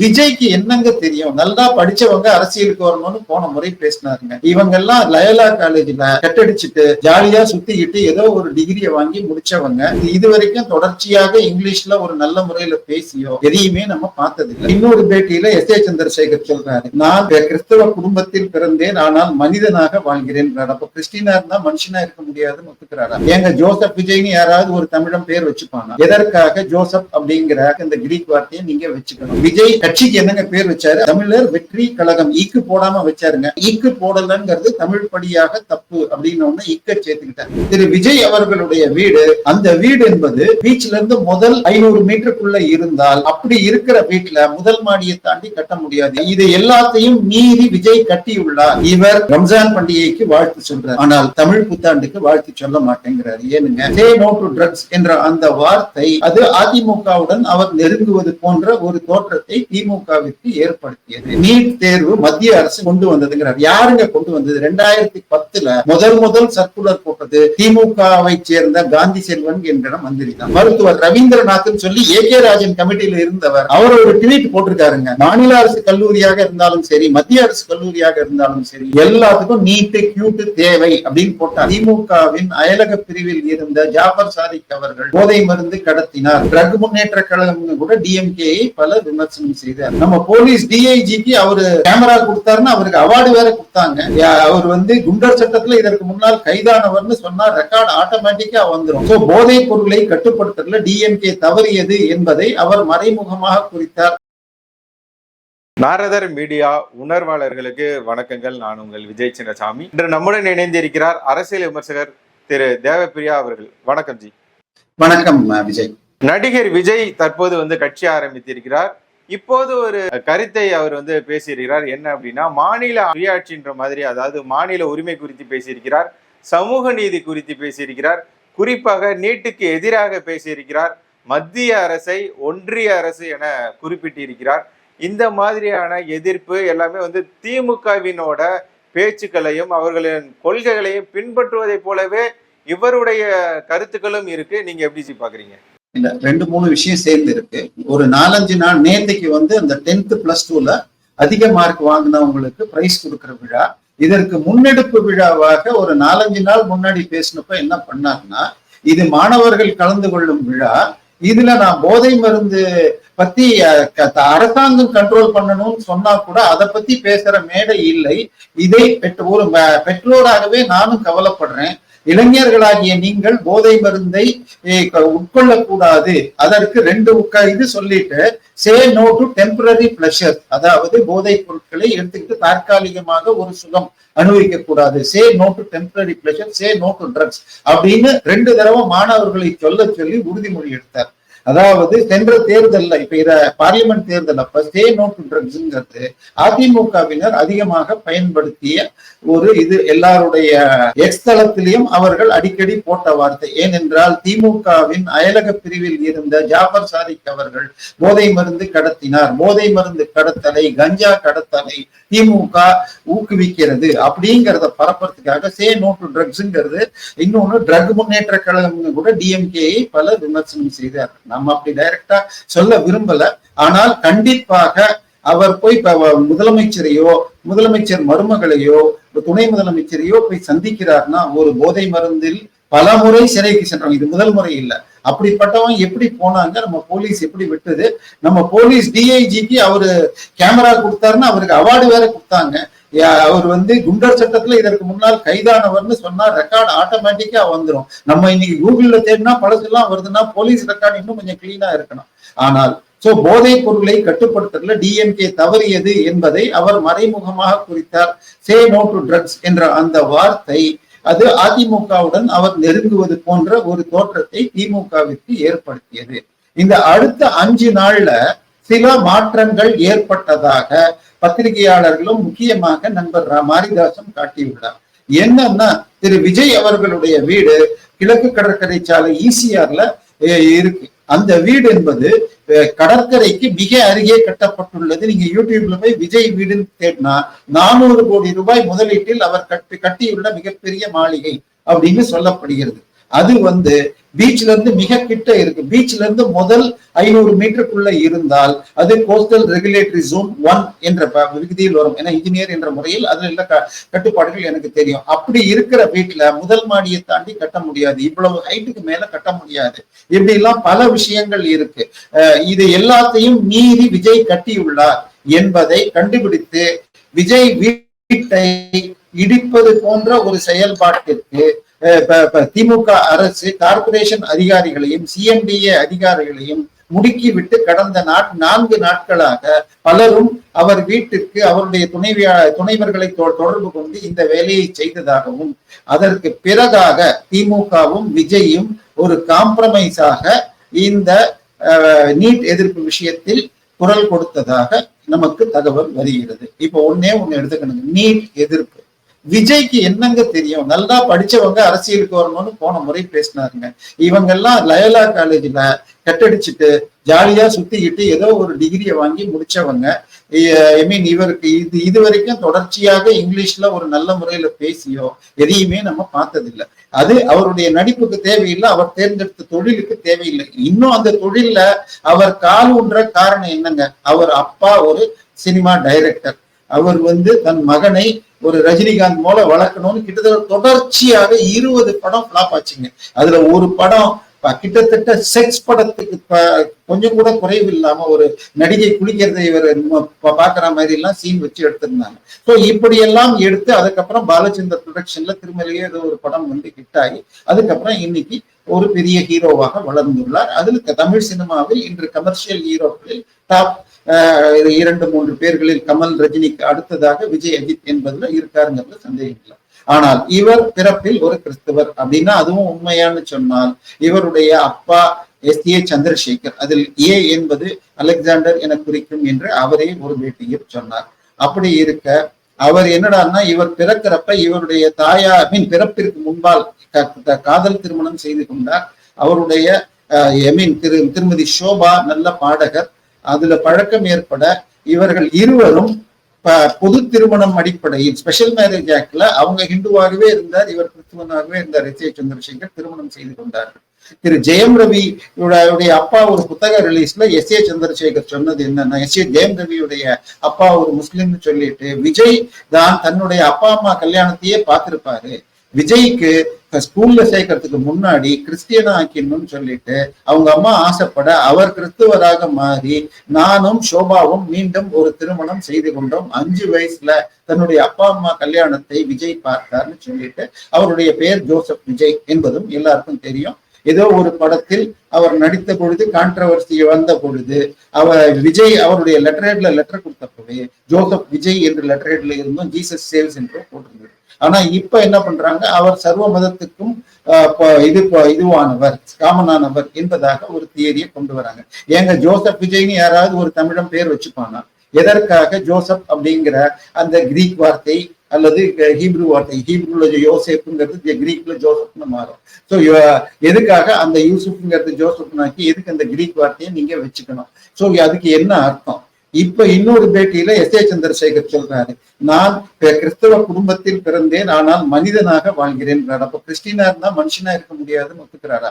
விஜய்க்கு என்னங்க தெரியும்? நல்லா படிச்சவங்க அரசியலுக்கு வரணும்னு போன முறை பேசினாருங்க. இவங்க எல்லாம் லயலா காலேஜ்ல கட்டடிச்சுட்டு ஜாலியா சுத்திக்கிட்டு ஏதோ ஒரு டிகிரியை வாங்கி முடிச்சவங்க. இது வரைக்கும் தொடர்ச்சியாக இங்கிலீஷ்ல ஒரு நல்ல முறையில பேசியோ எதையுமே நம்ம பார்த்தது இல்லை இன்னொரு பேட்டியில எஸ். ஏ. சந்திரசேகர் சொல்றாரு நான் கிறிஸ்தவ குடும்பத்தில் பிறந்தேன் ஆனால் மனிதனாக வாழ்கிறேன். அப்ப கிறிஸ்டினா இருந்தா மனுஷனா இருக்க முடியாதுன்னு ஒத்துக்கிறாரா? ஏங்க ஜோசப் விஜய்னு யாராவது ஒரு தமிழம் பேர் வச்சுப்பாங்க எதற்காக ஜோசப் அப்படிங்கிற இந்த கிரீக் வார்த்தையை நீங்க வச்சுக்கணும்? விஜய் கட்சிக்கு என்னங்க பேர் வச்சாரு? தமிழர் வெற்றி கழகம். ஈக்கு போடாம வச்சாருங்க. ஈக்கு போடலங்கிறது தமிழ் படியாக தப்பு அப்படின்னு ஒண்ணு ஈக்க சேர்த்துக்கிட்டாரு. திரு விஜய் அவர்களுடைய வீடு அந்த வீடு என்பது பீச்ல இருந்து முதல் ஐநூறு மீட்டருக்குள்ள இருந்தால் அப்படி இருக்கிற வீட்டுல முதல் மாடியை தாண்டி கட்ட முடியாது. இது எல்லாத்தையும் மீறி விஜய் கட்டியுள்ளார். இவர் ரம்ஜான் பண்டிகைக்கு வாழ்த்து சொல்றார். ஆனால் தமிழ் புத்தாண்டுக்கு வாழ்த்து சொல்ல மாட்டேங்கிறார். ஏனுங்க சே நோ டு ட்ரக்ஸ் என்ற அந்த வார்த்தை அது அதிமுகவுடன் அவர் நெருங்குவது போன்ற ஒரு தோற்றத்தை திமுகவிற்கு ஏற்படுத்தியது. நீட் தேர்வு மத்திய அரசு கொண்டு வந்ததுங்கிறார். யாருங்க கொண்டு வந்தது? ரெண்டாயிரத்தி பத்துல முதல் முதல் சர்க்குலர் போட்டது திமுகவை சேர்ந்த காந்தி செல்வன் என்ற மந்திரி தான். மருத்துவர் ரவீந்திரநாத்னு சொல்லி ஏ கே ராஜன் கமிட்டியில் இருந்தவர். அவர் ஒரு ட்வீட் போட்டிருக்காருங்க. மாநில அரசு கல்லூரியாக இருந்தாலும் சரி மத்திய அரசு கல்லூரியாக இருந்தாலும் சரி எல்லாத்துக்கும் நீட்டு கியூட்டு தேவை அப்படின்னு போட்டார். திமுகவின் அயலக பிரிவில் இருந்த ஜாபர் சாதிக் அவர்கள் போதை மருந்து கடத்தினார். ட்ரக் முன்னேற்ற கழகம் கூட டிஎம்கேயை பல விமர்சனம் செய்தார் நம்ம போலீஸ் டிஐஜிக்கு அவரு கேமரா கொடுத்தாருன்னு அவருக்கு அவார்டு வேற கொடுத்தாங்க. அவர் வந்து குண்டர் சட்டத்துல இதற்கு முன்னால் கைதானவர்னு சொன்னா ரெக்கார்ட் ஆட்டோமேட்டிக்கா வந்துரும். சோ போதைப் பொருளை கட்டுப்படுத்துறதுல டிஎம்கே தவறியது என்பதை அவர் மறைமுகமாக குறித்தார். நாரதர் மீடியா உணர்வாளர்களுக்கு வணக்கங்கள். நான் உங்கள் விஜய் சின்னசாமி. இன்று நம்முடன் இணைந்திருக்கிறார் அரசியல் விமர்சகர் திரு தேவப்பிரியா அவர்கள். வணக்கம் ஜி. வணக்கம் விஜய். நடிகர் விஜய் தற்போது வந்து கட்சி ஆரம்பித்திருக்கிறார். இப்போது ஒரு கருத்தை அவர் வந்து பேசியிருக்கிறார். என்ன அப்படின்னா மாநில சுயாட்சின்ற மாதிரி அதாவது மாநில உரிமை குறித்து பேசியிருக்கிறார் சமூக நீதி குறித்து பேசியிருக்கிறார் குறிப்பாக நீட்டுக்கு எதிராக பேசியிருக்கிறார் மத்திய அரசை ஒன்றிய அரசு என குறிப்பிட்டிருக்கிறார். இந்த மாதிரியான எதிர்ப்பு எல்லாமே வந்து திமுகவினோட பேச்சுக்களையும் அவர்களின் கொள்கைகளையும் பின்பற்றுவதைப் போலவே இவருடைய கருத்துக்களும் இருக்கு. நீங்க எப்படி பாக்குறீங்க இல்ல ரெண்டு மூணு விஷயம் சேர்ந்து இருக்கு. ஒரு நாலஞ்சு நாள் நேர்த்திக்கு வந்து அந்த டென்த் பிளஸ் டூல அதிக மார்க் வாங்கினவங்களுக்கு பிரைஸ் கொடுக்குற விழா. இதற்கு முன்னெடுப்பு விழாவாக ஒரு நாலஞ்சு நாள் முன்னாடி பேசினப்ப என்ன பண்ணாருன்னா இது மாணவர்கள் கலந்து கொள்ளும் விழா. இதுல நான் போதை மருந்து பத்தி அரசாங்கம் கண்ட்ரோல் பண்ணணும்னு சொன்னா கூட அதை பத்தி பேசுற மேடை இல்லை. இதை பெற்ற ஒரு பெற்றோராகவே நானும் கவலைப்படுறேன். இளைஞர்களாகிய நீங்கள் போதை மருந்தை க- உட்கொள்ளக்கூடாது. அதற்கு ரெண்டு இது சொல்லிட்டு say no to temporary pleasure அதாவது போதைப் பொருட்களை எடுத்துக்கிட்டு தற்காலிகமாக ஒரு சுகம் அனுபவிக்க கூடாது say no to temporary pleasure say no to drugs அப்படின்னு ரெண்டு தடவை மாணவர்களை சொல்ல சொல்லி உறுதிமொழி எடுத்தார். அதாவது சென்ற தேர்தல்ல இப்ப இத பார்லிமெண்ட் தேர்தல் அப்ப ஸ்டே நோட் ட்ரக்ஸ்ங்கிறது அதிமுகவினர் அதிகமாக பயன்படுத்திய ஒரு இது எல்லாருடைய எக்ஸ் தளத்திலையும் அவர்கள் அடிக்கடி போட்ட வார்த்தை. ஏனென்றால் திமுகவின் அயலக பிரிவில் இருந்த ஜாபர் சாதிக் அவர்கள் போதை மருந்து கடத்தினார். போதை மருந்து கடத்தலை கஞ்சா கடத்தலை திமுக ஊக்குவிக்கிறது அப்படிங்கிறத பரப்புறதுக்காக சே நோ டு ட்ரக்ஸ்ங்கிறது இன்னொன்னு ட்ரக் முன்னேற்ற கழகம் கூட டிஎம்கேயை பல விமர்சனம் செய்தார் நம்ம அப்படி டைரக்டா சொல்ல விரும்பல. ஆனால் கண்டிப்பாக அவர் போய் முதலமைச்சரையோ முதலமைச்சர் மருமகளையோ துணை முதலமைச்சரையோ போய் சந்திக்கிறார்னா ஒரு போதை மருந்தில் பல முறை சிறைக்கு சென்றவங்க. இது முதல் முறை இல்லை. அப்படிப்பட்டவன் எப்படி போனாங்க? நம்ம போலீஸ் எப்படி விட்டது? நம்ம போலீஸ் டிஐஜிக்கு அவரு கேமரா கொடுத்தாருன்னா அவருக்கு அவார்டு வேற கொடுத்தாங்க. அவர் வந்து குண்டர் சட்டத்துல இதற்கு முன்னால் கைதானவர்னு சொன்னா ரெக்கார்டு ஆட்டோமேட்டிக்கா வந்துடும் நம்ம இன்னைக்கு கூகுள்ல தேடினா பழசெல்லாம் வருதுன்னா போலீஸ் ரெக்கார்டு இன்னும் கொஞ்சம் கிளீனா இருக்கணும். ஆனால் சோ போதைப் பொருளை கட்டுப்படுத்துறதுல டிஎம்கே தவறியது என்பதை அவர் மறைமுகமாக குறித்தார். சே நோ டு ட்ரக்ஸ் என்ற அந்த வார்த்தை அது அதிமுகவுடன் அவர் நெருங்குவது போன்ற ஒரு தோற்றத்தை திமுகவிற்கு ஏற்படுத்தியது. இந்த அடுத்த அஞ்சு நாள்ல சில மாற்றங்கள் ஏற்பட்டதாக பத்திரிகையாளர்களும் முக்கியமாக நண்பர் மாரிதாசன் காட்டியுள்ளார். என்னன்னா திரு விஜய் அவர்களுடைய வீடு கிழக்கு கடற்கரை சாலை ஈசிஆர்ல இருக்கு. அந்த வீடு என்பது கடற்கரைக்கு மிக அருகே கட்டப்பட்டுள்ளது. நீங்க யூடியூப்ல போய் விஜய் வீடுன்னு தேடினா நானூறு கோடி ரூபாய் முதலீட்டில் அவர் கட்டி கட்டியுள்ள மிகப்பெரிய மாளிகை அப்படின்னு சொல்லப்படுகிறது. அது வந்து பீச்ல இருந்து மிக கிட்ட இருக்கு. பீச்ல இருந்து முதல் ஐநூறு மீட்டருக்குள்ள இருந்தால் அது கோஸ்டல் ரெகுலேட்டரி ஜோன் ஒன் என்ற ப- விகுதியில் வரும். ஏன்னா இன்ஜினியர் என்ற முறையில் அதுல உள்ள க- கட்டுப்பாடுகள் எனக்கு தெரியும். அப்படி இருக்கிற வீட்டுல முதல் மாடியை தாண்டி கட்ட முடியாது. இவ்வளவு ஹைட்டுக்கு மேல கட்ட முடியாது. இப்படி எல்லாம் பல விஷயங்கள் இருக்கு. அஹ் இது எல்லாத்தையும் மீறி விஜய் கட்டியுள்ளார் என்பதை கண்டுபிடித்து விஜய் வீட்டை இடிப்பது போன்ற ஒரு செயல்பாட்டிற்கு திமுக அரசு கார்ப்பரேஷன் அதிகாரிகளையும் சிஎம்டிஏ அதிகாரிகளையும் முடுக்கிவிட்டு கடந்த நாட் நான்கு நாட்களாக பலரும் அவர் வீட்டிற்கு அவருடைய துணைவியா துணைவர்களை தொ- தொடர்பு கொண்டு இந்த வேலையை செய்ததாகவும் அதற்கு பிறகாக திமுகவும் விஜயும் ஒரு காம்ப்ரமைஸாக இந்த நீட் எதிர்ப்பு விஷயத்தில் குரல் கொடுத்ததாக நமக்கு தகவல் வருகிறது. இப்போ ஒன்னே ஒன்னு எடுத்துக்கணுங்க. நீட் எதிர்ப்பு. விஜய்க்கு என்னங்க தெரியும்? நல்லா படிச்சவங்க அரசியலுக்கு வரணும்னு போன முறை பேசினாருங்க. இவங்க எல்லாம் லயலா காலேஜ்ல கட்டடிச்சுட்டு ஜாலியா சுத்திக்கிட்டு ஏதோ ஒரு டிகிரியை வாங்கி முடிச்சவங்க. ஐ மீன் இவருக்கு இது இது வரைக்கும் தொடர்ச்சியாக இங்கிலீஷ்ல ஒரு நல்ல முறையில பேசியோ எதையுமே நம்ம பார்த்ததில்லை. அது அவருடைய நடிப்புக்கு தேவையில்லை அவர் தேர்ந்தெடுத்த தொழிலுக்கு தேவையில்லை. இன்னும் அந்த தொழில்ல அவர் கால் உன்ற காரணம் என்னங்க? அவர் அப்பா ஒரு சினிமா டைரக்டர். அவர் வந்து தன் மகனை ஒரு ரஜினிகாந்த் போல வளர்க்கணும்னு கிட்டத்தட்ட தொடர்ச்சியாக இருபது படம் ஃபிளாப் ஆச்சுங்க. அதுல ஒரு படம் கிட்டத்தட்ட செக்ஸ் படத்துக்கு கொஞ்சம் கூட குறைவு இல்லாம ஒரு நடிகை குளிக்கிறதை இவர் பாக்குற மாதிரி எல்லாம் சீன் வச்சு எடுத்திருந்தாங்க. ஸோ இப்படி எல்லாம் எடுத்து அதுக்கப்புறம் பாலச்சந்தர் ப்ரொடக்ஷன்ல திருமலையே ஏதோ ஒரு படம் வந்து ஹிட் ஆகி அதுக்கப்புறம் இன்னைக்கு ஒரு பெரிய ஹீரோவாக வளர்ந்துள்ளார். அதில் தமிழ் சினிமாவில் இன்று கமர்ஷியல் ஹீரோக்களில் டாப் இரண்டு மூன்று பேர்களில் கமல் ரஜினிக்கு அடுத்ததாக விஜய் அஜித் என்பதுல இருக்காருங்கிறது சந்தேகம் இல்லை. ஆனால் இவர் பிறப்பில் ஒரு கிறிஸ்தவர் அப்படின்னா அதுவும் உண்மையான்னு சொன்னால் இவருடைய அப்பா எஸ். ஏ. சந்திரசேகர். அதில் ஏ என்பது அலெக்சாண்டர் என குறிக்கும் என்று அவரே ஒரு பேட்டியில் சொன்னார். அப்படி இருக்க அவர் என்னடான்னா இவர் பிறக்கிறப்ப இவருடைய தாயா மீன் பிறப்பிற்கு முன்பால் காதல் திருமணம் செய்து கொண்டார். அவருடைய ஐ மீன் திரு திருமதி ஷோபா நல்ல பாடகர். அதுல பழக்கம் ஏற்பட இவர்கள் இருவரும் பொது திருமணம் அடிப்படையில் ஸ்பெஷல் மேரேஜ் ஆக்ட்ல அவங்க ஹிந்துவாகவே இருந்தார் இவர் கிறிஸ்துவனாகவே இருந்தார் எஸ் ஏ சந்திரசேகர் திருமணம் செய்து கொண்டார்கள். திரு ஜெயம் ரவி உடைய அப்பா ஒரு புத்தக ரிலீஸ்ல எஸ் ஏ சந்திரசேகர் சொன்னது என்னன்னா எஸ் ஏ ஜெயம் ரவியுடைய அப்பா ஒரு முஸ்லிம்னு சொல்லிட்டு விஜய் தான் தன்னுடைய அப்பா அம்மா கல்யாணத்தையே பார்த்திருப்பாரு. விஜய்க்கு ஸ்கூல்ல சேர்க்கறதுக்கு முன்னாடி கிறிஸ்டியனா ஆக்கிடணும்னு சொல்லிட்டு அவங்க அம்மா ஆசைப்பட அவர் கிறிஸ்துவராக மாறி நானும் சோபாவும் மீண்டும் ஒரு திருமணம் செய்து கொண்டோம். அஞ்சு வயசுல தன்னுடைய அப்பா அம்மா கல்யாணத்தை விஜய் பார்த்தார்னு சொல்லிட்டு அவருடைய பெயர் ஜோசப் விஜய் என்பதும் எல்லாருக்கும் தெரியும். ஏதோ ஒரு படத்தில் அவர் நடித்த பொழுது கான்ட்ரவர்சி வந்த பொழுது அவர் விஜய் அவருடைய லெட்டரேட்ல லெட்டர் கொடுத்தப்பவே ஜோசப் விஜய் என்ற லெட்டரேட்ல இருந்தும் ஜீசஸ் சேல்ஸ் என்றும் போட்டிருந்தது. ஆனா இப்ப என்ன பண்றாங்க? அவர் சர்வ மதத்துக்கும் ஆஹ், இது இதுவானவர் காமனானவர் என்பதாக ஒரு தியரியை கொண்டு வராங்க. ஏங்க ஜோசப் விஜய்னு யாராவது ஒரு தமிழன் பேர் வச்சுப்பானா? எதற்காக ஜோசப் அப்படிங்கிற அந்த கிரீக் வார்த்தை அல்லது ஹீப்ரு வார்த்தை ஹீப்ருல யோசேப்புங்கிறது கிரீக்ல ஜோசப்னு மாறும். ஸோ எதுக்காக அந்த யூசுப்ங்கிறது ஜோசப்னாக்கி எதுக்கு அந்த கிரீக் வார்த்தையை நீங்க வச்சுக்கணும்? ஸோ அதுக்கு என்ன அர்த்தம்? இப்ப இன்னொரு பேட்டியில எஸ் ஏ சந்திரசேகர் சொல்றாரு நான் கிறிஸ்தவ குடும்பத்தில் பிறந்தேன் ஆனால் மனிதனாக வாழ்கிறேன். அப்ப கிறிஸ்டினா இருந்தா மனுஷனா இருக்க முடியாதுன்னு ஒத்துக்கிறாரா?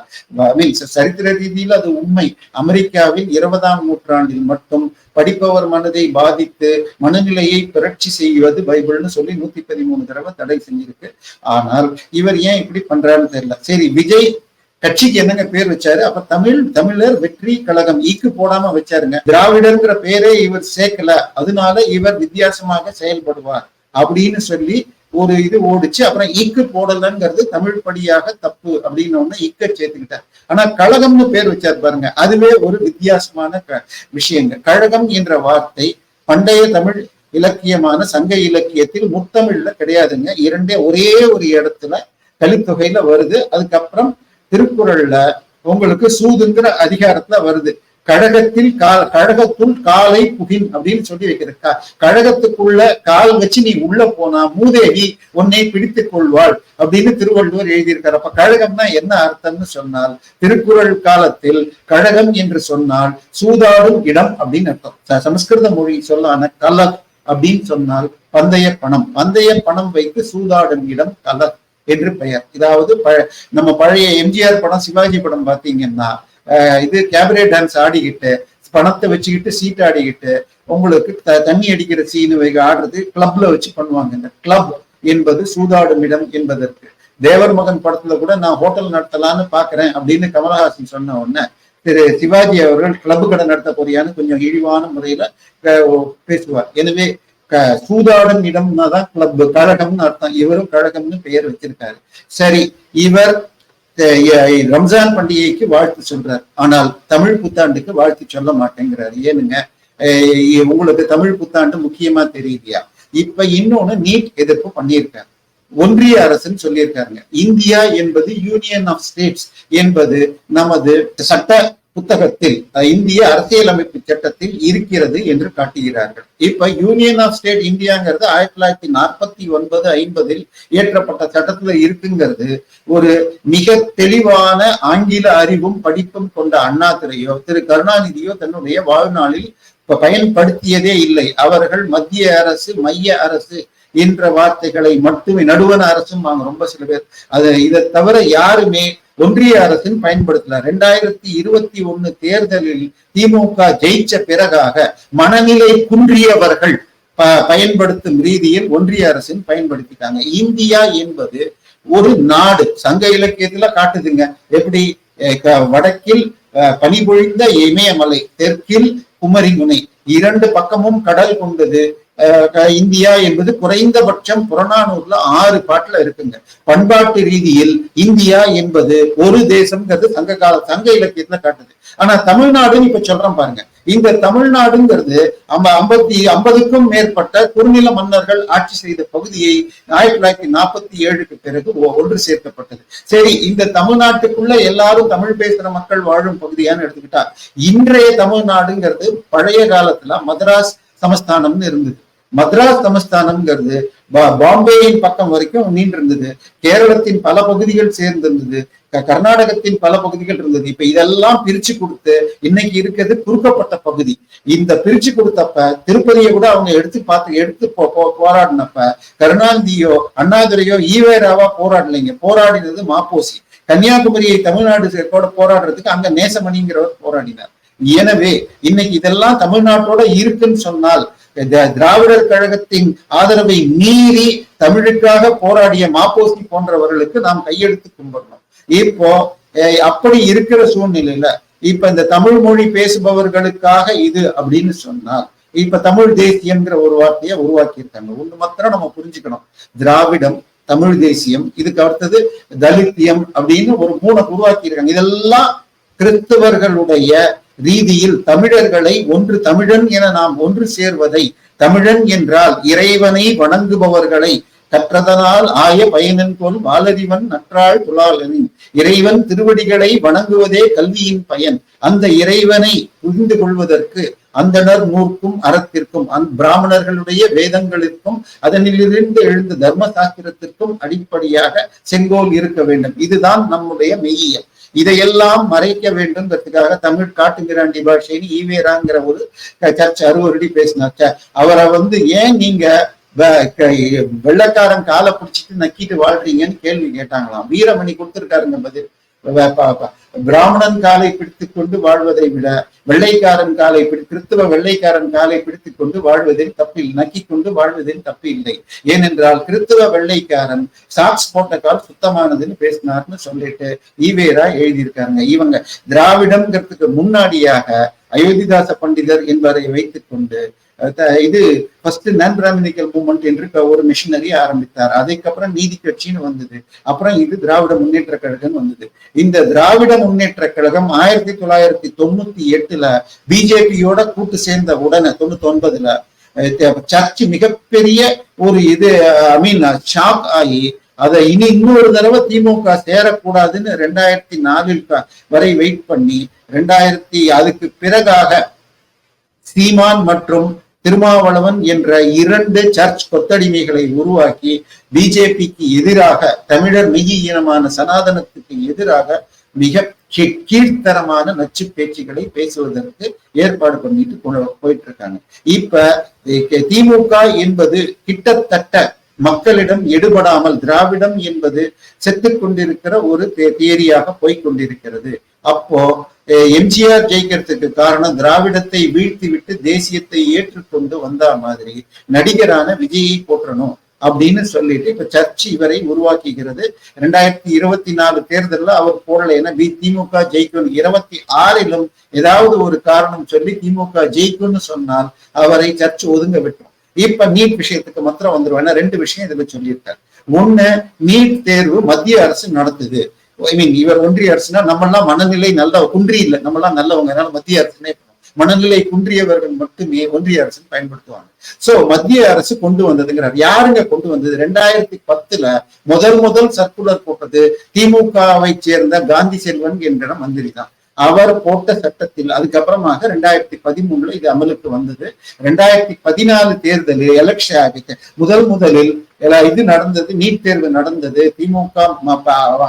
சரித்திர ரீதியில் அது உண்மை. அமெரிக்காவில் இருபதாம் நூற்றாண்டில் மட்டும் படிப்பவர் மனதை பாதித்து மனநிலையை புரட்சி செய்வது பைபிள்னு சொல்லி நூத்தி பதிமூணு தடவை தடை செஞ்சிருக்கு. ஆனால் இவர் ஏன் இப்படி பண்றாருன்னு தெரியல. சரி விஜய் கட்சிக்கு என்னங்க பேர் வச்சாரு? அப்ப தமிழ் தமிழர் வெற்றி கழகம் ஈக்கு போடாம வச்சாருங்க. திராவிடர்ங்கிற பேரே இவர் சேர்க்கல. அதனால இவர் வித்தியாசமாக செயல்படுவார் அப்படின்னு சொல்லி ஒரு இது ஓடிச்சு. அப்புறம் ஈக்கு போடலங்கிறது தமிழ் படியாக தப்பு அப்படின்னு ஒண்ணு இக்க சேர்த்துக்கிட்டார். ஆனா கழகம்னு பேர் வச்சார் பாருங்க. அதுவே ஒரு வித்தியாசமான க- விஷயங்க. கழகம் என்ற வார்த்தை பண்டைய தமிழ் இலக்கியமான சங்க இலக்கியத்தில் முத்தமிழ்ல கிடையாதுங்க. இரண்டே ஒரே ஒரு இடத்துல கலித்தொகையில வருது. அதுக்கப்புறம் திருக்குறள்ல உங்களுக்கு சூதுங்கிற அதிகாரத்துல வருது. கழகத்தில் கால் கழகத்துள் காலை புகின் அப்படின்னு சொல்லி வைக்கிறக்கா. கழகத்துக்குள்ள கால் வச்சு நீ உள்ள போனா மூதேவி உன்னை பிடித்துக் கொள்வாள் அப்படின்னு திருவள்ளுவர் எழுதியிருக்காரு. அப்ப கழகம்னா என்ன அர்த்தம்னு சொன்னால் திருக்குறள் காலத்தில் கழகம் என்று சொன்னால் சூதாடும் இடம் அப்படின்னு அர்த்தம். சமஸ்கிருத மொழி சொல்லான கலக் அப்படின்னு சொன்னால் பந்தய பணம். பந்தய பணம் வைத்து சூதாடும் இடம் கலக். என்று பெயர். இதாவது நம்ம பழைய எம்ஜிஆர் படம் சிவாஜி படம் பார்த்தீங்கன்னா இது கேபரே டான்ஸ் ஆடிக்கிட்டு பணத்தை வச்சுக்கிட்டு சீட் ஆடிக்கிட்டு உங்களுக்கு த- தண்ணி அடிக்கிற சீனு ஆடுறது கிளப்ல வச்சு பண்ணுவாங்க. இந்த கிளப் என்பது சூதாடும் இடம் என்பதற்கு. தேவர் மகன் படத்துல கூட நான் ஹோட்டல் நடத்தலான்னு பாக்குறேன் அப்படின்னு கமலஹாசன் சொன்ன உடனே திரு சிவாஜி அவர்கள் கிளப் கடை நடத்த போறியான்னு கொஞ்சம் இழிவான முறையில பேசுவார். எனவே சூதாடும் இடம்னா தான் கிளப் கழகம்னு அர்த்தம். இவரும் கழகம்னு பெயர் வச்சிருக்காரு. சரி இவர் ரம்ஜான் பண்டிகைக்கு வாழ்த்து சொல்றார். ஆனால் தமிழ் புத்தாண்டுக்கு வாழ்த்து சொல்ல மாட்டேங்கிறார். ஏனுங்க உங்களுக்கு தமிழ் புத்தாண்டு முக்கியமா தெரியலையா இப்ப இன்னொன்னு நீட் எதிர்ப்பு பண்ணியிருக்காரு. ஒன்றிய அரசுன்னு சொல்லியிருக்காருங்க. இந்தியா என்பது யூனியன் ஆஃப் ஸ்டேட்ஸ் என்பது நமது சட்ட புத்தகத்தில் இந்திய அரசியலமைப்பு சட்டத்தில் இருக்கிறது என்று காட்டுகிறார்கள். இப்ப யூனியன் ஆஃப் ஸ்டேட் இந்தியாங்கிறது ஆயிரத்தி தொள்ளாயிரத்தி நாற்பத்தி ஒன்பது ஐம்பதில் இயற்றப்பட்ட சட்டத்துல இருக்குங்கிறது. ஒரு மிக தெளிவான ஆங்கில அறிவும் படிப்பும் கொண்ட அண்ணாதுரையோ திரு. கருணாநிதியோ தன்னுடைய வாழ்நாளில் இப்ப பயன்படுத்தியதே இல்லை. அவர்கள் மத்திய அரசு மைய அரசு என்ற வார்த்தைகளை மட்டுமே நடுவண அரசும் வாங்க ரொம்ப சில பேர். அது இதை தவிர யாருமே ஒன்றிய அரசின் பயன்படுத்தின ரெண்டாயிரத்தி இருபத்தி ஒண்ணு தேர்தலில் திமுக ஜெயிச்ச பிறகாக மனநிலை குன்றியவர்கள் பயன்படுத்தும் ரீதியில் ஒன்றிய அரசின் பயன்படுத்திட்டாங்க. இந்தியா என்பது ஒரு நாடு. சங்க இலக்கியத்துல காட்டுதுங்க. எப்படி வடக்கில் அஹ், பனிபொழிந்த இமயமலை தெற்கில் குமரிமுனை. இரண்டு பக்கமும் கடல் கொண்டது. இந்தியா என்பது குறைந்தபட்சம் புறநானூறுல ஆறு பாட்டுல இருக்குங்க. பண்பாட்டு ரீதியில் இந்தியா என்பது ஒரு தேசம்ங்கிறது சங்க கால சங்க இலக்கியத்துல காட்டுது. ஆனா தமிழ்நாடுன்னு இப்ப சொல்றோம் பாருங்க. இந்த தமிழ்நாடுங்கிறது ஐம்பத்தி ஐம்பதுக்கும் மேற்பட்ட குறுநில மன்னர்கள் ஆட்சி செய்த பகுதியை ஆயிரத்தி தொள்ளாயிரத்தி நாற்பத்தி ஏழுக்கு பிறகு ஒன்று சேர்க்கப்பட்டது. சரி இந்த தமிழ்நாட்டுக்குள்ள எல்லாரும் தமிழ் பேசுற மக்கள் வாழும் பகுதியான்னு எடுத்துக்கிட்டா இன்றைய தமிழ்நாடுங்கிறது பழைய காலத்துல மதராஸ் சமஸ்தானம்னு இருந்தது. மத்ராஸ் சமஸ்தானம்ங்கிறது பாம்பேயின் பக்கம் வரைக்கும் நீண்டிருந்தது. கேரளத்தின் பல பகுதிகள் சேர்ந்திருந்தது. கர்நாடகத்தின் பல பகுதிகள் இருந்தது. இப்ப இதெல்லாம் பிரிச்சு கொடுத்து இன்னைக்கு இருக்கிறது குறுக்கப்பட்ட பகுதி. இந்த பிரிச்சு கொடுத்தப்ப திருப்பதியை கூட அவங்க எடுத்து பார்த்து எடுத்து போ- போராடினப்ப கருணாநிதியோ அண்ணாதுரையோ ஈவேராவா போராடலைங்க. போராடினது மாப்போசி. கன்னியாகுமரியை தமிழ்நாடு போராடுறதுக்கு அங்க நேசமணிங்கிறவர் போராடினார். எனவே இன்னைக்கு இதெல்லாம் தமிழ்நாட்டோட இருக்குன்னு சொன்னால் திராவிடர் கழகத்தின் ஆதரவை மீறி தமிழுக்காக போராடிய மாப்போசி போன்றவர்களுக்கு நாம் கையெழுத்து கும்பிடணும். இப்போ அப்படி இருக்கிற சூழ்நிலையில இப்ப இந்த தமிழ் மொழி பேசுபவர்களுக்காக இது அப்படின்னு சொன்னால் இப்ப தமிழ் தேசியம்ங்கிற ஒரு வார்த்தையை உருவாக்கி இருக்காங்க ஒண்ணு மாத்திரம் நம்ம புரிஞ்சுக்கணும். திராவிடம் தமிழ் தேசியம் இதுக்கு அடுத்தது தலித்தியம் அப்படின்னு ஒரு மூணை உருவாக்கி இருக்காங்க இதெல்லாம் கிறிஸ்தவர்களுடைய ரீதியில் தமிழர்களை ஒன்று தமிழன் என நாம் ஒன்று சேர்வதை தமிழன் என்றால் இறைவனை வணங்குபவர்களை கற்றதனால் ஆய பயனன் போல் வாலறிவன் நற்றாள் புலாலனின் இறைவன் திருவடிகளை வணங்குவதே கல்வியின் பயன். அந்த இறைவனை புரிந்து கொள்வதற்கு அந்தனர் நூற்கும் அறத்திற்கும் அந் பிராமணர்களுடைய வேதங்களுக்கும் அதனிலிருந்து எழுந்த தர்ம சாஸ்திரத்திற்கும் அடிப்படையாக செங்கோல் இருக்க வேண்டும். இதுதான் நம்முடைய மெய்யியல். இதையெல்லாம் மறைக்க வேண்டும்ங்கிறதுக்காக தமிழ் காட்டுமிராண்டி பாஷைன்னு ஈவேராங்கிற ஒரு சர்ச் அறுவருடி பேசினார். அவரை வந்து ஏன் நீங்க வெள்ளக்காரன் வெள்ளைக்காரன் காலை பிடிச்சிட்டு நக்கிட்டு வாழ்றீங்கன்னு கேள்வி கேட்டாங்களாம். வீரமணி கொடுத்துருக்காருங்க பதில். பிராமணன் காலை பிடித்துக் கொண்டு வாழ்வதை விட வெள்ளைக்காரன் காலை பிடி கிறிஸ்துவ வெள்ளைக்காரன் காலை பிடித்துக் கொண்டு வாழ்வதில் தப்பில் நக்கி கொண்டு வாழ்வதில் தப்பு இல்லை ஏனென்றால் கிறிஸ்துவ வெள்ளைக்காரன் சாக்ஸ் போட்ட கால் சுத்தமானதுன்னு பேசினார்னு சொல்லிட்டு ஈவேரா எழுதியிருக்காங்க. இவங்க திராவிடம்ங்கிறதுக்கு முன்னாடியாக அயோத்திதாச பண்டிதர் என்பதை வைத்துக் கொண்டு இது ஃபர்ஸ்ட் நான் பிராமணிக்கல் மூவ்மெண்ட் என்று ஒரு மிஷினரி ஆரம்பித்தார். அதுக்கப்புறம் நீதி கட்சின்னு வந்தது. அப்புறம் இது திராவிட முன்னேற்ற கழகம் வந்தது. இந்த திராவிட முன்னேற்ற கழகம் ஆயிரத்தி தொள்ளாயிரத்தி தொண்ணூத்தி எட்டுல பிஜேபியோட கூட்டு சேர்ந்த உடனே தொண்ணூத்தி ஒன்பதுல சர்ச் மிகப்பெரிய ஒரு இது ஐ மீன் ஷாக் ஆகி அதை இனி இன்னொரு தடவை திமுக சேரக்கூடாதுன்னு ரெண்டாயிரத்தி நாலில் வரை வெயிட் பண்ணி ரெண்டாயிரத்தி அதுக்கு பிறகாக சீமான் மற்றும் திருமாவளவன் என்ற இரண்டு சர்ச் கொத்தடிமைகளை உருவாக்கி பிஜேபிக்கு எதிராக தமிழர் மெய்யினமான சனாதனத்துக்கு எதிராக மிக கீழ்த்தரமான நச்சு பேச்சுகளை பேசுவதற்கு ஏற்பாடு பண்ணிட்டு போயிட்டு இருக்காங்க இப்ப திமுக என்பது கிட்டத்தட்ட மக்களிடம் எடுபடாமல் திராவிடம் என்பது செத்துக் கொண்டிருக்கிற ஒரு தேரியாக போய்கொண்டிருக்கிறது அப்போ எம்ஜிஆர் ஜெயிக்கிறதுக்கு காரணம் திராவிடத்தை வீழ்த்தி விட்டு தேசியத்தை ஏற்றுக்கொண்டு வந்தா மாதிரி நடிகரான விஜயை போற்றணும் அப்படின்னு சொல்லிட்டு இப்ப சர்ச் இவரை உருவாக்குகிறது. ரெண்டாயிரத்தி இருபத்தி நாலு தேர்தலில் அவர் போடலைன்னா பி திமுக ஜெயிக்கணும் இருபத்தி ஆறிலும் ஏதாவது ஒரு காரணம் சொல்லி திமுக ஜெயிக்கும்னு சொன்னால் அவரை சர்ச் ஒதுங்க விட்டோம். இப்ப நீட் விஷயத்துக்கு மாத்திரம் வந்துருவேன் ரெண்டு விஷயம் இதுல சொல்லியிருக்காரு. ஒண்ணு நீட் தேர்வு மத்திய அரசு நடத்துது. ஐ மீன் இவர் ஒன்றிய அரசுனா நம்ம எல்லாம் மனநிலை நல்ல குன்றி இல்லை. நம்மெல்லாம் நல்லவங்க. அதனால மத்திய அரசுனே மனநிலை குன்றியவர்கள் மட்டுமே ஒன்றிய அரசு பயன்படுத்துவாங்க. சோ மத்திய அரசு கொண்டு வந்ததுங்கிறார். யாருங்க கொண்டு வந்தது? ரெண்டாயிரத்தி பத்துல முதல் முதல் சர்க்குலர் போட்டது திமுகவை சேர்ந்த காந்தி செல்வன் என்கிற மந்திரி தான் அவர் போட்ட சட்டத்தில் அதுக்கப்புறமாக ரெண்டாயிரத்தி பதிமூணுல இது அமலுக்கு வந்தது. ரெண்டாயிரத்தி பதினாலு தேர்தலில் எலெக்ஷன் முதல் முதலில் இது நடந்தது நீட் தேர்வு நடந்தது. திமுக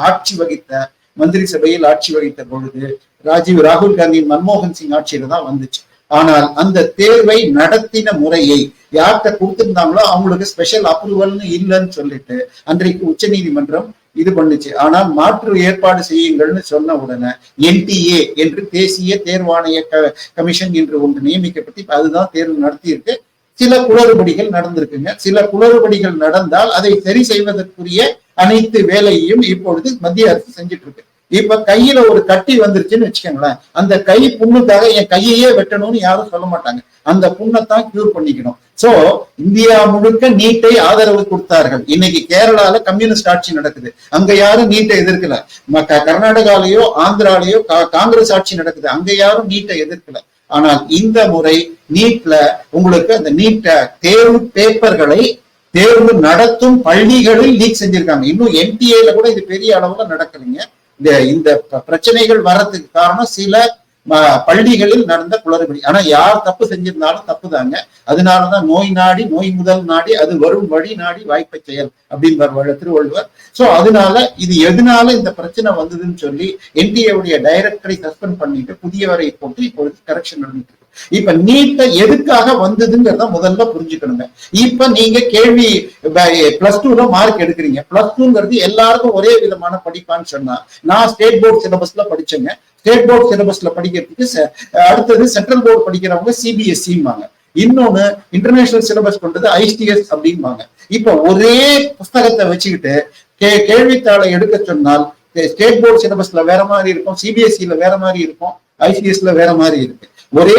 ஆட்சி வகித்த மந்திரி சபையில் ஆட்சி வகித்த பொழுது ராஜீவ் ராகுல் காந்தி மன்மோகன் சிங் ஆட்சியில தான் வந்துச்சு. ஆனால் அந்த தேர்வை நடத்தின முறையை யார்கிட்ட கொடுத்திருந்தாங்களோ அவங்களுக்கு ஸ்பெஷல் அப்ரூவல்னு இல்லைன்னு சொல்லிட்டு அன்றைக்கு உச்ச நீதிமன்றம் இது பண்ணுச்சு. ஆனால் மாற்று ஏற்பாடு செய்யுங்கள்னு சொன்ன உடனே என்டிஏ என்று தேசிய தேர்வாணைய க- கமிஷன் என்று ஒன்று நியமிக்கப்பட்டு இப்ப அதுதான் தேர்வு நடத்தியிருக்கு. சில குளறுபடிகள் நடந்திருக்குங்க. சில குளறுபடிகள் நடந்தால் அதை சரி செய்வதற்குரிய அனைத்து வேலையையும் இப்பொழுது மத்திய அரசு செஞ்சிட்டு இருக்கு. இப்ப கையில ஒரு கட்டி வந்துருச்சுன்னு வச்சுக்கோங்களேன். அந்த கை புண்ணுக்காக என் கையையே வெட்டணும்னு யாரும் சொல்ல மாட்டாங்க. அந்த புண்ணத்தான் கியூர் பண்ணிக்கணும். சோ இந்தியா முழுக்க நீட்டை ஆதரவு கொடுத்தார்கள். இன்னைக்கு கேரளால கம்யூனிஸ்ட் ஆட்சி நடக்குது. அங்க யாரும் நீட்டை எதிர்க்கல. ம- ஆந்திராலேயோ கா- காங்கிரஸ் ஆட்சி நடக்குது. அங்க யாரும் நீட்டை எதிர்க்கல. ஆனால் இந்த முறை நீட்ல உங்களுக்கு அந்த நீட்ட தேர்வு பேப்பர்களை தேர்வு நடத்தும் பள்ளிகளில் லீக் செஞ்சிருக்காங்க. இன்னும் என்டிஏல கூட இது பெரிய அளவுல நடக்கலைங்க. இந்த இந்த பிரச்சனைகள் வர்றதுக்கு காரணம் சில பள்ளிகளில் நடந்த குளறுபடி. ஆனா யார் தப்பு செஞ்சிருந்தாலும் தப்பு தாங்க அதனாலதான் நோய் நாடி நோய் முதல் நாடி அது வரும் வழி நாடி வாய்ப்பை செயல் அப்படின்னு திருவள்ளுவர். சோ அதனால இது எதனால இந்த பிரச்சனை வந்ததுன்னு சொல்லி என்டிஏவுடைய டைரக்டரை சஸ்பெண்ட் பண்ணிட்டு புதியவரை போட்டு இப்பொழுது கரெக்ஷன் நடந்துட்டு இப்ப நீட்ட எதுக்காக வந்ததுங்கிறத முதல்ல புரிஞ்சுக்கணுங்க. இப்ப நீங்க கேள்வி பிளஸ் டூல மார்க் எடுக்கிறீங்க. பிளஸ் டூங்கிறது எல்லாருக்கும் ஒரே விதமான படிப்பான்னு சொன்னா நான் ஸ்டேட் போர்டு சிலபஸ்ல படிச்சேங்க. ஸ்டேட் போர்டு சிலபஸ்ல படிக்கிறதுக்கு அடுத்தது சென்ட்ரல் போர்டு படிக்கிறவங்க சிபிஎஸ்சிம்பாங்க இன்னொன்னு இன்டர்நேஷனல் சிலபஸ் கொண்டது ஐசிஎஸ் அப்படிம்பாங்க. இப்ப ஒரே புஸ்தகத்தை வச்சுக்கிட்டு கே கேள்வித்தாளை எடுக்க சொன்னால் ஸ்டேட் போர்டு சிலபஸ்ல வேற மாதிரி இருக்கும் சிபிஎஸ்இல வேற மாதிரி இருக்கும் ஐசிஎஸ்ல வேற மாதிரி இருக்கு. ஒரே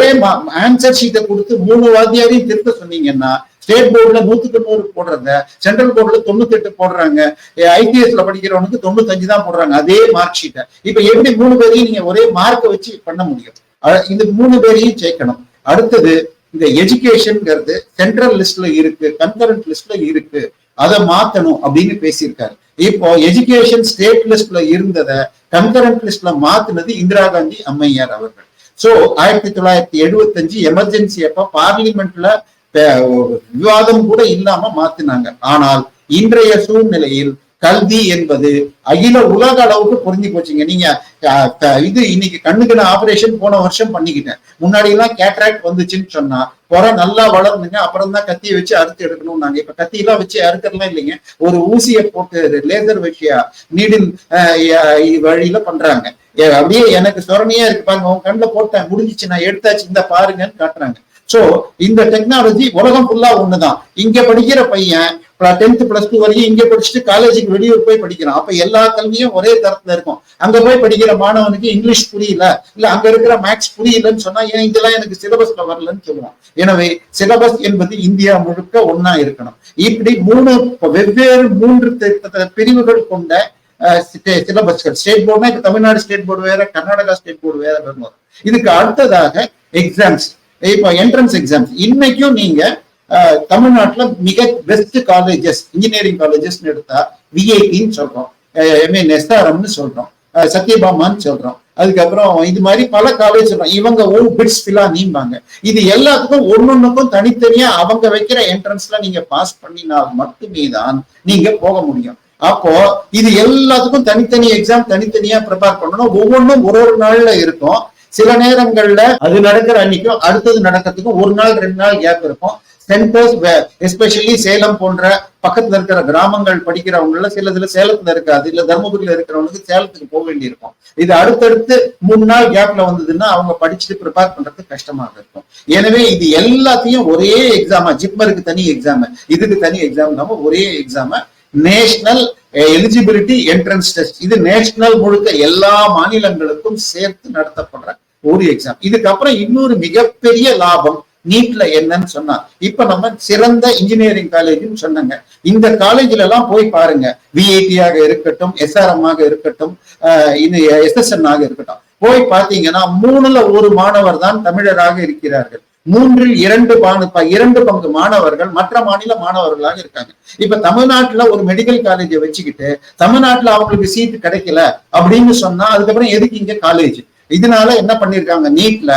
ஆன்சர் ஷீட்டை கொடுத்து மூணு வாத்தியாரையும் திருத்த சொன்னீங்கன்னா ஸ்டேட் போர்டுல நூத்துக்கு நூறு போடுறத சென்ட்ரல் போர்டுல தொண்ணூத்தி எட்டு போடுறாங்க. ஐபிஎஸ்ல படிக்கிறவனுக்கு தொண்ணூத்தஞ்சு தான் போடுறாங்க அதே மார்க் ஷீட்டை இப்ப எப்படி மூணு பேரையும் நீங்க ஒரே மார்க்கை வச்சு பண்ண முடியும்? இந்த மூணு பேரையும் சேர்க்கணும். அடுத்தது இந்த எஜுகேஷன்ங்கிறது சென்ட்ரல் லிஸ்ட்ல இருக்கு கன்கரண்ட் லிஸ்ட்ல இருக்கு. அதை மாத்தணும் அப்படின்னு பேசியிருக்காரு. இப்போ எஜுகேஷன் ஸ்டேட் லிஸ்ட்ல இருந்ததை கன்கரண்ட் லிஸ்ட்ல மாத்துனது இந்திரா காந்தி அம்மையார் அவர்கள். சோ ஆயிரத்தி தொள்ளாயிரத்தி எழுபத்தஞ்சு எமர்ஜென்சி அப்ப பார்லிமெண்ட்ல விவாதம் கூட இல்லாம மாத்தினாங்க. ஆனால் இன்றைய சூழ்நிலையில் கல்வி என்பது அகில உலக அளவுக்கு புரிஞ்சு போச்சுங்க. நீங்க இது இன்னைக்கு கண்ணுக்கு நான் ஆபரேஷன் போன வருஷம் பண்ணிக்கிட்டேன். முன்னாடி எல்லாம் கேட்ராக்ட் வந்துச்சுன்னு சொன்னா குறை நல்லா வளர்ந்துங்க அப்புறம் தான் கத்தியை வச்சு அறுத்து எடுக்கணும் நாங்க இப்ப கத்தி எல்லாம் வச்சு அறுக்கறதுலாம் இல்லைங்க. ஒரு ஊசியை போட்டு லேசர் வச்சியா நீடில் வழியில பண்றாங்க. அப்படியே எனக்கு திறமையா இருக்கு பாருங்க. உங்க கண்ணுல போட்டேன். முடிஞ்சிச்சு. நான் எடுத்தாச்சு. இந்த பாருங்கன்னு காட்டுறாங்க. சோ இந்த டெக்னாலஜி உலகம் ஃபுல்லா ஒண்ணுதான். இங்க படிக்கிற பையன் டென்த் பிளஸ் டூ வரைக்கும் இங்க படிச்சுட்டு காலேஜுக்கு வெளியூர் போய் படிக்கிறான். அப்ப எல்லா கல்வியும் ஒரே தரத்துல இருக்கும். அங்க போய் படிக்கிற மாணவனுக்கு இங்கிலீஷ் புரியல. இல்ல அங்க இருக்கிற மேக்ஸ் புரியலன்னு சொன்னா ஏன் இதெல்லாம் எனக்கு சிலபஸ்ல வரலன்னு சொல்லுவான் எனவே சிலபஸ் என்பது இந்தியா முழுக்க ஒன்னா இருக்கணும். இப்படி மூணு வெவ்வேறு மூன்று பிரிவுகள் கொண்ட சிலபஸ்கள். ஸ்டேட் போர்டுனா இப்போ தமிழ்நாடு ஸ்டேட் போர்டு வேற கர்நாடகா ஸ்டேட் போர்டு வேற வரும் இதுக்கு அடுத்ததாக எக்ஸாம்ஸ் இப்போ என்ட்ரன்ஸ் எக்ஸாம்ஸ் இன்னைக்கும் நீங்க தமிழ்நாட்டில் தமிழ்நாட்டுல மிக பெஸ்ட் காலேஜஸ் இன்ஜினியரிங் காலேஜஸ்ன்னு எடுத்தா விஐடின்னு சொல்றோம். எம்ஏ நெஸ்தாரம்னு சொல்றோம். சத்யபாமான்னு சொல்றோம். அதுக்கப்புறம் இது மாதிரி பல காலேஜ் சொல்றோம். இவங்க ஓ பிட்ஸ் ஃபிலா நீம்பாங்க. இது எல்லாத்துக்கும் ஒன்னொன்னுக்கும் தனித்தனியா அவங்க வைக்கிற என்ட்ரன்ஸ்ல நீங்க பாஸ் பண்ணினால் மட்டுமே தான் நீங்க போக முடியும். அப்போ இது எல்லாத்துக்கும் தனித்தனி எக்ஸாம் தனித்தனியா ப்ரிப்பேர் பண்ணணும். ஒவ்வொன்றும் ஒரு ஒரு நாள்ல இருக்கும். சில நேரங்கள்ல அது நடக்கிற அன்னைக்கும் அடுத்தது நடக்கிறதுக்கும் ஒரு நாள் ரெண்டு நாள் கேப் இருக்கும். சென்டர்ஸ் எஸ்பெஷலி சேலம் போன்ற பக்கத்துல இருக்கிற கிராமங்கள் படிக்கிறவங்கள சில இதுல சேலத்துல இருக்காது. இல்ல தர்மபுரியில இருக்கிறவங்களுக்கு சேலத்துக்கு போக வேண்டியிருக்கும். இது அடுத்தடுத்து மூணு நாள் கேப்ல வந்ததுன்னா அவங்க படிச்சுட்டு ப்ரிப்பேர் பண்றது கஷ்டமாக இருக்கும். எனவே இது எல்லாத்தையும் ஒரே எக்ஸாமா ஜிப்மருக்கு தனி எக்ஸாம் இதுக்கு தனி எக்ஸாம் இல்லாம ஒரே எக்ஸாமை நேஷனல் எலிஜிபிலிட்டி என்ட்ரன்ஸ் டெஸ்ட் இது நேஷனல் முழுக்க எல்லா மாநிலங்களுக்கும் சேர்த்து நடத்தப்படுற ஒரு எக்ஸாம் இதுக்கப்புறம் இன்னொரு மிகப்பெரிய லாபம் நீட்ல என்னன்னு சொன்னா இப்ப நம்ம சிறந்த இன்ஜினியரிங் காலேஜ்னு சொன்னாங்க. இந்த காலேஜ்ல எல்லாம் போய் பாருங்க. விஐடி ஆக இருக்கட்டும் எஸ்ஆர்எம் ஆக இருக்கட்டும் இது எஸ்எஸ்என் ஆக இருக்கட்டும். போய் பாத்தீங்கன்னா மூணுல ஒரு மாணவர் தான் தமிழராக இருக்கிறார்கள். மூன்றில் இரண்டு பானு இரண்டு பங்கு மாணவர்கள் மற்ற மாநில மாணவர்களாக இருக்காங்க. இப்ப தமிழ்நாட்டுல ஒரு மெடிக்கல் காலேஜை வச்சுக்கிட்டு தமிழ்நாட்டுல அவங்களுக்கு சீட் கிடைக்கல அப்படின்னு சொன்னா அதுக்கப்புறம் எதுக்கு இங்க காலேஜ் இதனால என்ன பண்ணிருக்காங்க? நீட்ல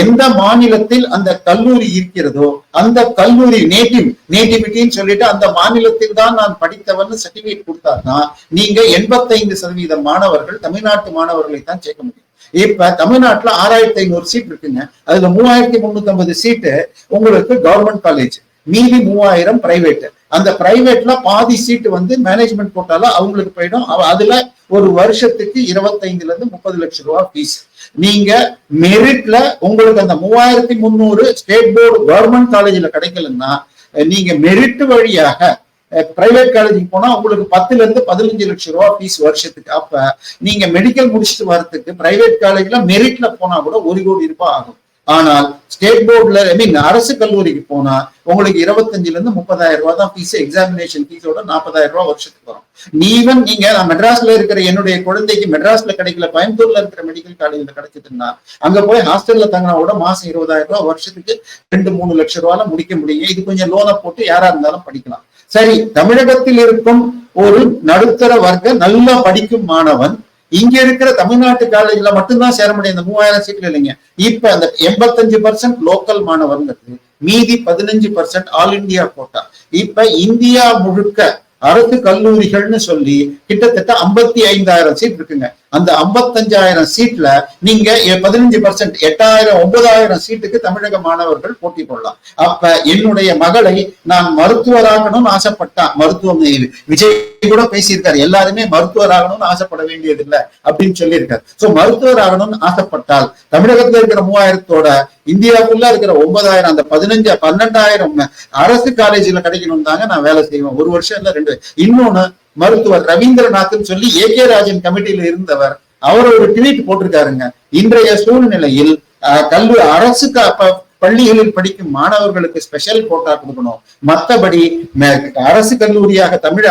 எந்த மாநிலத்தில் அந்த கல்லூரி இருக்கிறதோ அந்த கல்லூரி நேட்டிவ் நேட்டிவிட்டின்னு சொல்லிட்டு அந்த மாநிலத்தில் தான் நான் படித்தவன் சர்டிபிகேட் கொடுத்தாதான் நீங்க எண்பத்தைந்து சதவீத மாணவர்கள் தமிழ்நாட்டு மாணவர்களை தான் சேர்க்க முடியும். இப்ப தமிழ்நாட்டுல ஆறாயிரத்தி ஐநூறு சீட் இருக்குங்க. அதுல மூவாயிரத்தி முன்னூத்தி ஐம்பது சீட்டு உங்களுக்கு கவர்மெண்ட் காலேஜ் மீதி மூவாயிரம் பிரைவேட் அந்த பிரைவேட்ல பாதி சீட்டு வந்து மேனேஜ்மெண்ட் போட்டால அவங்களுக்கு போயிடும். அதுல ஒரு வருஷத்துக்கு இருபத்தைந்துல இருந்து முப்பது லட்சம் ரூபாய் ஃபீஸ் நீங்க மெரிட்ல உங்களுக்கு அந்த மூவாயிரத்தி முந்நூறு ஸ்டேட் போர்டு கவர்மெண்ட் காலேஜ்ல கிடைக்கலன்னா நீங்க மெரிட் வழியாக பிரைவேட் காலேஜுக்கு போனா உங்களுக்கு பத்துல இருந்து பதினஞ்சு லட்சம் ரூபா ஃபீஸ் வருஷத்துக்கு. அப்ப நீங்க மெடிக்கல் முடிச்சுட்டு வரத்துக்கு பிரைவேட் காலேஜ்ல மெரிட்ல போனா கூட ஒரு கோடி ரூபாய் ஆகும். ஆனால் ஸ்டேட் போர்டுல ஐ மீன் அரசு கல்லூரிக்கு போனா உங்களுக்கு இருபத்தஞ்சுல இருந்து முப்பதாயிரம் ரூபாய் தான் ஃபீஸ் எக்ஸாமினேஷன் ஃபீஸோட நாற்பதாயிரம் ரூபாய் வருஷத்துக்கு வரும். ஈவன் நீங்க நான் மெட்ராஸ்ல இருக்கிற என்னுடைய குழந்தைக்கு மெட்ராஸ்ல கிடைக்கல கோயம்புத்தூர்ல இருக்கிற மெடிக்கல் காலேஜ்ல கிடைச்சதுன்னா அங்க போய் ஹாஸ்டல்ல தங்கினா கூட மாசம் இருபதாயிரம் ரூபாய் வருஷத்துக்கு ரெண்டு மூணு லட்சம் ரூபாய்ல முடிக்க முடியும். இது கொஞ்சம் லோனை போட்டு யாரா இருந்தாலும் படிக்கலாம். சரி தமிழகத்தில் இருக்கும் ஒரு நடுத்தர வர்க்க நல்லா படிக்கும் மாணவன் இங்க இருக்கிற தமிழ்நாட்டு காலேஜ்ல மட்டும்தான் சேர முடியும். இந்த மூவாயிரம் சீட்ல இல்லைங்க. இப்ப அந்த எண்பத்தஞ்சு பர்சன்ட் லோக்கல் மாணவர்ங்கிறது மீதி பதினஞ்சு பர்சன்ட் ஆல் இந்தியா கோட்டா இப்ப இந்தியா முழுக்க அரசு கல்லூரிகள்னு சொல்லி கிட்டத்தட்ட ஐம்பத்தி ஐந்தாயிரம் சீட் இருக்குங்க. அந்த ஐம்பத்தஞ்சாயிரம் சீட்ல நீங்க பதினஞ்சு பர்சன்ட் எட்டாயிரம் ஒன்பதாயிரம் சீட்டுக்கு தமிழக மாணவர்கள் போட்டி போடலாம். அப்ப என்னுடைய மகளை நான் மருத்துவராகணும்னு ஆசைப்பட்டான் மருத்துவம் விஜய் கூட பேசியிருக்காரு எல்லாருமே மருத்துவராகணும்னு ஆசைப்பட வேண்டியது இல்லை அப்படின்னு சொல்லியிருக்காரு. சோ மருத்துவராகணும்னு ஆசைப்பட்டால் தமிழகத்துல இருக்கிற மூவாயிரத்தோட இந்தியாவுக்குள்ள இருக்கிற ஒன்பதாயிரம் அந்த பதினஞ்சு பன்னெண்டாயிரம் அரசு காலேஜ்ல கிடைக்கணும் தாங்க நான் வேலை செய்வேன். ஒரு வருஷம் இல்ல ரெண்டு. இன்னொன்னு மருத்துவர் ரவீந்திரநாத்னு சொல்லி ஏ கே ராஜன் கமிட்டியில இருந்தவர் அவர் ஒரு ட்வீட் போட்டிருக்காருங்க. இன்றைய சூழ்நிலையில் கல்வி அரசு அப்ப பள்ளிகளில் படிக்கும் மாணவர்களுக்கு ஸ்பெஷல் கோட்டா கொடுக்கணும். மத்தபடி அரசு கல்லூரியாக தமிழ்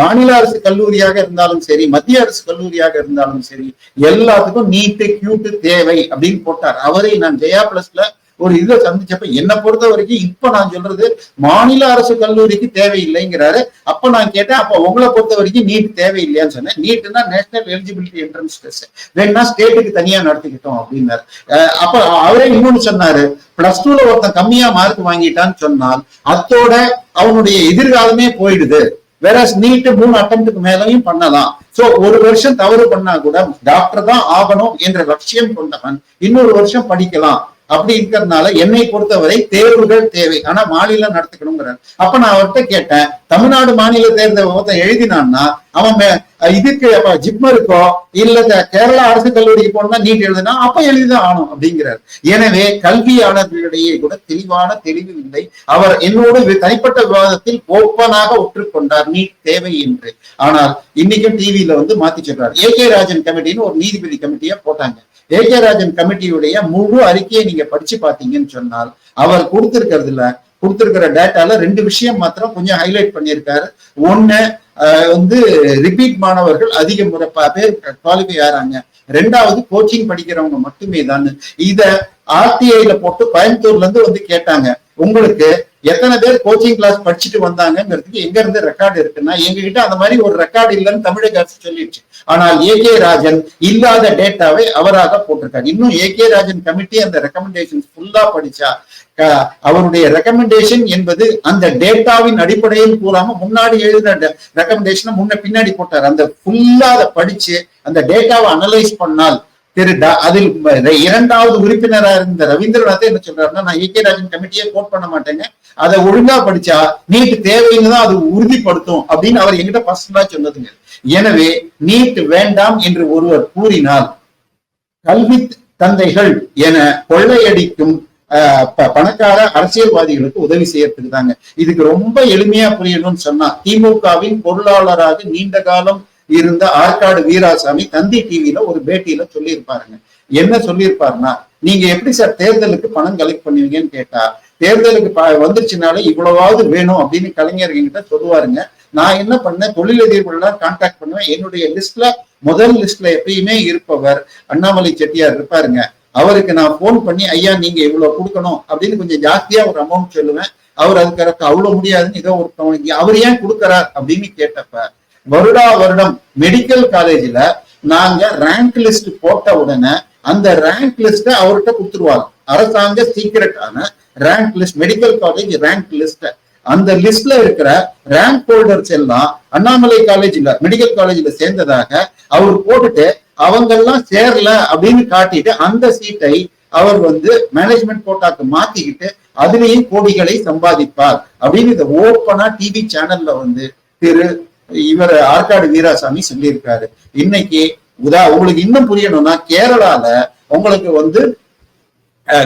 மாநில அரசு கல்லூரியாக இருந்தாலும் சரி மத்திய அரசு கல்லூரியாக இருந்தாலும் சரி எல்லாத்துக்கும் நீட்டு கியூட்டு தேவை அப்படின்னு போட்டார். அவரை நான் ஜெயா பிளஸ்ல ஒரு இதை சந்திச்சப்ப என்னை பொறுத்த வரைக்கும் இப்ப நான் சொல்றது மாநில அரசு கல்லூரிக்கு தேவையில்லைங்கிறாரு. அப்ப நான் கேட்டேன் அப்ப உங்களை பொறுத்த வரைக்கும் நீட் தேவையில்லையான்னு சொன்னேன். நீட்னா நேஷனல் எலிஜிபிலிட்டி என்ட்ரன்ஸ் டெஸ்ட் வேணா ஸ்டேட்டுக்கு தனியா நடத்திக்கிட்டோம் அப்படின்னாரு. அப்ப அவரே இன்னொன்னு சொன்னாரு. பிளஸ் டூல ஒருத்தன் கம்மியா மார்க் வாங்கிட்டான்னு சொன்னால் அத்தோட அவனுடைய எதிர்காலமே போயிடுது. வேற நீட்டு மூணு அட்டம்ப்டுக்கு மேலயும் பண்ணலாம். சோ ஒரு வருஷம் தவறு பண்ணா கூட டாக்டர் தான் ஆகணும் என்ற லட்சியம் கொண்டவன் இன்னொரு வருஷம் படிக்கலாம். அப்படி இருக்கிறதுனால என்னை பொறுத்தவரை தேர்வுகள் தேவை. ஆனா மாநிலம் நடத்துக்கணுங்கிறார். அப்ப நான் அவர்கிட்ட கேட்டேன் தமிழ்நாடு மாநில தேர்தல் ஒருத்தன் எழுதினான்னா அவன் இதுக்கு அப்ப ஜிப்மருக்கோ இல்ல கேரள கேரளா அரசு கல்லூரிக்கு போனா நீட் எழுதுனா அப்ப எழுதிதான் ஆனும் அப்படிங்கிறார். எனவே கல்வியாளர்களிடையே கூட தெளிவான தெளிவு இல்லை. அவர் என்னோடு தனிப்பட்ட விவாதத்தில் ஓப்பனாக ஒற்றுக்கொண்டார் நீட் தேவை என்று. ஆனால் இன்னைக்கும் டிவியில வந்து மாத்தி சொல்றாரு. ஏ கே ராஜன் கமிட்டின்னு ஒரு நீதிபதி கமிட்டியா போட்டாங்க. ஏ கே ராஜன் கமிட்டியுடைய முழு அறிக்கையை நீங்க படிச்சு பாத்தீங்கன்னு சொன்னால் அவர் கொடுத்திருக்கிறதுல கொடுத்திருக்கிற டேட்டால ரெண்டு விஷயம் மாத்திரம் கொஞ்சம் ஹைலைட் பண்ணியிருக்காரு. ஒண்ணு வந்து ரிப்பீட் மாணவர்கள் அதிக முறை பேர் குவாலிஃபை ஆறாங்க. ரெண்டாவது கோச்சிங் படிக்கிறவங்க மட்டுமே தான். இத ஆர்டிஐல போட்டு கோயம்புத்தூர்ல இருந்து வந்து கேட்டாங்க. உங்களுக்கு எத்தனை பேர் கோச்சிங் கிளாஸ் படிச்சுட்டு வந்தாங்கங்கிறதுக்கு எங்க இருந்து ரெக்கார்டு இருக்குன்னா எங்ககிட்ட அந்த மாதிரி ஒரு ரெக்கார்டு இல்லைன்னு தமிழக அரசு சொல்லிடுச்சு. ஆனால் ஏ கே ராஜன் இல்லாத டேட்டாவை அவராக போட்டிருக்காரு. இன்னும் ஏ கே ராஜன் கமிட்டி அந்த ரெக்கமெண்டேஷன் ஃபுல்லா படிச்சா அவருடைய ரெக்கமெண்டேஷன் என்பது அந்த டேட்டாவின் அடிப்படையில் கூறாம முன்னாடி எழுதின ரெக்கமெண்டேஷனை முன்ன பின்னாடி போட்டார். அந்த ஃபுல்லா அதை படிச்சு அந்த டேட்டாவை அனலைஸ் பண்ணால் திரு அதில் இரண்டாவது உறுப்பினரா இருந்த ரவீந்திரநாத் என்ன சொல்றாருன்னா நான் ஏகே ராஜன் கமிட்டியே கோட் பண்ண மாட்டேங்க. அதை ஒழுங்கா படிச்சா நீட் தேவைன்னு தான் அது உறுதிப்படுத்தும். அப்படின்னு அவர் எங்கிட்ட பர்சனலா சொன்னதுங்க. எனவே நீட் வேண்டாம் என்று ஒருவர் கூறினால் கல்வி தந்தைகள் என கொள்ளையடிக்கும் ஆஹ், பணக்கார அரசியல்வாதிகளுக்கு உதவி செய்யறதுக்கு தாங்க. இதுக்கு ரொம்ப எளிமையா புரியணும்னு சொன்னா திமுகவின் பொருளாளராக நீண்ட காலம் இருந்த ஆற்காடு வீராசாமி தந்தி டிவியில ஒரு பேட்டியில சொல்லியிருப்பாருங்க. என்ன சொல்லியிருப்பாருன்னா நீங்க எப்படி சார் தேர்தலுக்கு பணம் கலெக்ட் பண்ணுவீங்கன்னு கேட்டா தேர்தலுக்கு வந்துருச்சுனால இவ்வளவாவது வேணும் அப்படின்னு கலைஞர்கிட்ட சொல்லுவாருங்க. நான் என்ன பண்ணேன் தொழிலதிபர்கள்லாம் கான்டாக்ட் பண்ணுவேன். என்னுடைய லிஸ்ட்ல முதல் லிஸ்ட்ல எப்பயுமே இருப்பவர் அண்ணாமலை செட்டியார் இருப்பாருங்க. அவருக்கு நான் ஃபோன் பண்ணி ஐயா நீங்க இவ்வளவு கொடுக்கணும் அப்படின்னு கொஞ்சம் ஜாஸ்தியா ஒரு அமௌண்ட் சொல்லுவேன். அவர் அதுக்கு அவ்வளவு முடியாதுன்னு ஏதோ ஒரு அவர் ஏன் கொடுக்கறார்? அப்படின்னு கேட்டப்ப வருடா வருடம் மெடிக்கல் காலேஜ்ல நாங்க ரேங்க் லிஸ்ட் போட்ட உடனே அந்த ரேங்க் லிஸ்ட அவர்கிட்ட கொடுத்துருவாங்க. அரசாங்க சீக்கிரட்டான rank list medical college rank லிஸ்ட அந்த லிஸ்ட்ல இருக்கிற ரேங்க் ஹோல்டர்ஸ் எல்லாம் அண்ணாமலை காலேஜ்ல மெடிக்கல் காலேஜ்ல சேர்ந்ததாக அவர் போட்டுட்டு அவங்க எல்லாம் சேரல அப்படின்னு காட்டிட்டு அந்த சீட்டை அவர் வந்து மேனேஜ்மெண்ட் கோட்டாக்கு மாத்திக்கிட்டு அதுலேயும் கோடிகளை சம்பாதிப்பார் அப்படின்னு இதை ஓப்பனா டிவி சேனல்ல வந்து திரு இவர் ஆற்காடு வீராசாமி சொல்லியிருக்காரு. இன்னைக்கு உதா உங்களுக்கு இன்னும் புரியணும்னா கேரளால உங்களுக்கு வந்து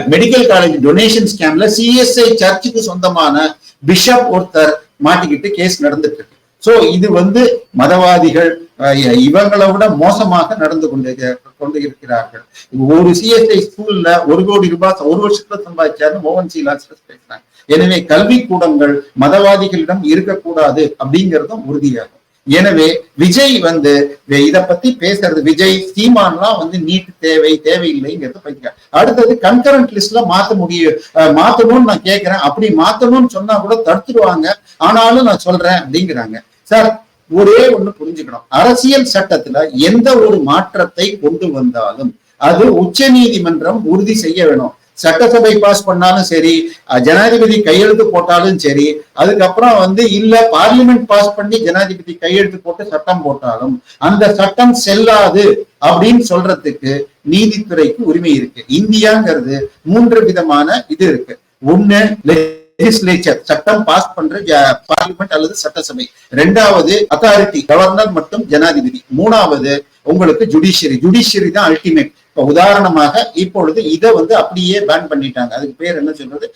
மெடிக்கல் காலேஜ் டொனேஷன் ஸ்கேம்ல சிஎஸ்ஐ சர்ச்சுக்கு சொந்தமான பிஷப் ஒருத்தர் மாட்டிக்கிட்டு கேஸ் நடந்துட்டு இருக்கு சோ இது வந்து மதவாதிகள் அஹ், இவங்களை விட மோசமாக நடந்து கொண்டு கொண்டு இருக்கிறார்கள். ஒரு சிஎஸ்ஐ ஸ்கூல்ல ஒரு கோடி ரூபாய் ஒரு வருஷத்துல சம்பாதிச்சாருன்னு மோகன் சி பேசுறாங்க. எனவே கல்வி கூடங்கள் மதவாதிகளிடம் இருக்கக்கூடாது அப்படிங்கிறதும் உறுதியாகும். எனவே விஜய் வந்து இத பத்தி பேசுறது விஜய் சீமான்லாம் வந்து நீட் தேவை தேவையில்லைங்கிறது படிக்கிறார் அடுத்தது கன்கரண்ட் லிஸ்ட்ல மாத்த முடியும் அஹ் மாத்தணும்னு நான் கேட்கிறேன் அப்படி மாத்தணும்னு சொன்னா கூட தடுத்துருவாங்க. ஆனாலும் நான் சொல்றேன் அப்படிங்கிறாங்க. சார் ஒரே ஒண்ணு புரிஞ்சுக்கணும். அரசியல் சட்டத்துல எந்த ஒரு மாற்றத்தை கொண்டு வந்தாலும் அது உச்ச நீதிமன்றம் உறுதி செய்ய வேணும். சட்டசபை பாஸ் பண்ணாலும் சரி ஜனாதிபதி கையெழுத்து போட்டாலும் சரி அதுக்கப்புறம் வந்து இல்ல பார்லிமெண்ட் பாஸ் பண்ணி ஜனாதிபதி கையெழுத்து போட்டு சட்டம் போட்டாலும் அந்த சட்டம் செல்லாது அப்படின்னு சொல்றதுக்கு நீதித்துறைக்கு உரிமை இருக்கு. இந்தியாங்கிறது மூன்று விதமான இது இருக்கு. ஒண்ணு லெஜிஸ்லேச்சர் சட்டம் பாஸ் பண்ற பார்லிமெண்ட் அல்லது சட்டசபை. ரெண்டாவது அத்தாரிட்டி கவர்னர் மற்றும் ஜனாதிபதி. மூணாவது உங்களுக்கு ஜுடிஷியரி ஜுடிஷியரி தான் அல்டிமேட் இப்ப உதாரணமாக இப்பொழுது இதை வந்து அப்படியே பேன் பண்ணிட்டாங்க. அதுக்கு பேர் என்ன சொல்றது?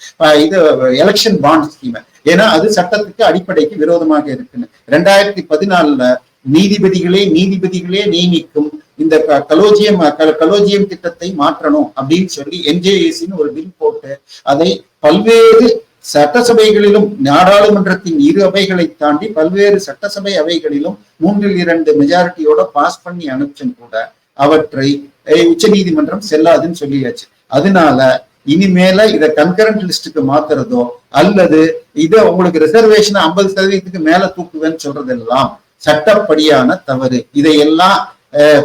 இது எலெக்ஷன் பாண்ட் ஸ்கீம் ஏன்னா அது சட்டத்துக்கு அடிப்படைக்கு விரோதமாக இருக்குன்னு. ரெண்டாயிரத்தி பதினாலுல நீதிபதிகளே நீதிபதிகளே நியமிக்கும் இந்த க- கலோஜியம் கலோஜியம் திட்டத்தை மாற்றணும் அப்படின்னு சொல்லி என்ஜேஏசின்னு ஒரு பில் போட்டு அதை பல்வேறு சட்டசபைகளிலும் நாடாளுமன்றத்தின் இரு அவைகளை தாண்டி பல்வேறு சட்டசபை அவைகளிலும் மூன்றில் இரண்டு மெஜாரிட்டியோட பாஸ் பண்ணி அனுப்பிச்சும் கூட அவற்றை உச்ச உச்சநீதிமன்றம் செல்லாதுன்னு சொல்லியாச்சு. அதனால இனிமேல இதை கன்கரண்ட் லிஸ்டுக்கு மாத்துறதோ அல்லது இத உங்களுக்கு ரிசர்வேஷன் ஐம்பது சதவீதத்துக்கு மேல தூக்குவேன்னு சொல்றதெல்லாம் சட்டப்படியான தவறு. இதையெல்லாம் அஹ்,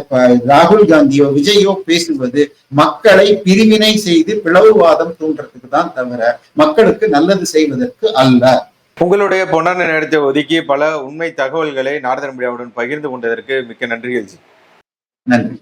ராகுல் காந்தியோ விஜயோ பேசுவது மக்களை பிரிவினை செய்து பிளவுவாதம் தூண்டுறதுக்கு தான் தவிர மக்களுக்கு நல்லது செய்வதற்கு அல்ல. உங்களுடைய பொன்னான நேரத்தை ஒதுக்கி பல உண்மை தகவல்களை நாரதன் மீடியாவுடன் பகிர்ந்து கொண்டதற்கு மிக்க நன்றிகள் ஜி. நன்றி.